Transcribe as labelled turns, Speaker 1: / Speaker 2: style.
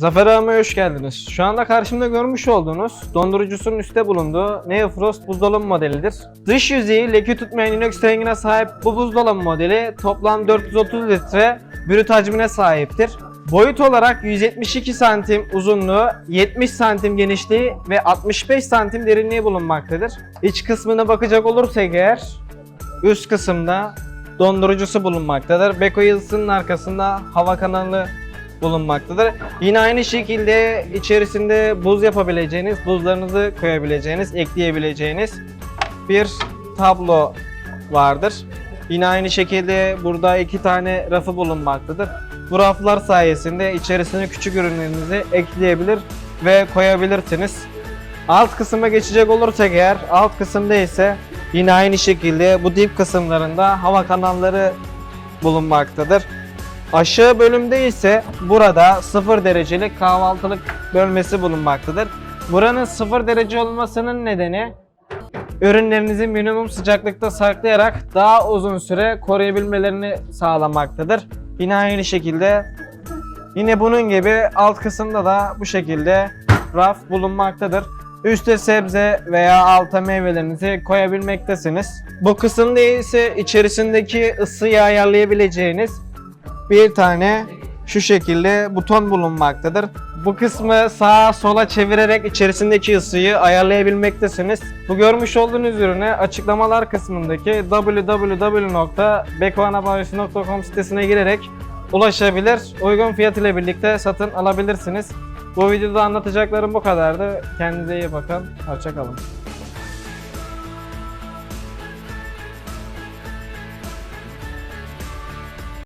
Speaker 1: Zafer Ağam'a hoş geldiniz. Şu anda karşımda görmüş olduğunuz dondurucusunun üstte bulunduğu Neofrost buzdolabı modelidir. Dış yüzeyi leke tutmayan inox rengine sahip bu buzdolabı modeli toplam 430 litre brüt hacmine sahiptir. Boyut olarak 172 santim uzunluğu, 70 santim genişliği ve 65 santim derinliği bulunmaktadır. İç kısmına bakacak olursak eğer üst kısımda dondurucusu bulunmaktadır. Beko yazısının arkasında hava kanalı bulunmaktadır. Yine aynı şekilde içerisinde buz yapabileceğiniz, buzlarınızı koyabileceğiniz, ekleyebileceğiniz bir tablo vardır. Yine aynı şekilde burada iki tane rafı bulunmaktadır. Bu raflar sayesinde içerisine küçük ürünlerinizi ekleyebilir ve koyabilirsiniz. Alt kısma geçecek olursak eğer, alt kısımda ise yine aynı şekilde bu dip kısımlarında hava kanalları bulunmaktadır. Aşağı bölümde ise burada 0 derecelik kahvaltılık bölmesi bulunmaktadır. Buranın 0 derece olmasının nedeni ürünlerinizi minimum sıcaklıkta saklayarak daha uzun süre koruyabilmelerini sağlamaktadır. Yine aynı şekilde yine bunun gibi alt kısımda da bu şekilde raf bulunmaktadır. Üste sebze veya alta meyvelerinizi koyabilmektesiniz. Bu kısımda ise içerisindeki ısıyı ayarlayabileceğiniz bir tane şu şekilde buton bulunmaktadır. Bu kısmı sağa sola çevirerek içerisindeki ısıyı ayarlayabilmektesiniz. Bu görmüş olduğunuz ürüne açıklamalar kısmındaki www.bekoanabayisi.com sitesine girerek ulaşabilir. Uygun fiyat ile birlikte satın alabilirsiniz. Bu videoda anlatacaklarım bu kadardı. Kendinize iyi bakın. Hoşçakalın.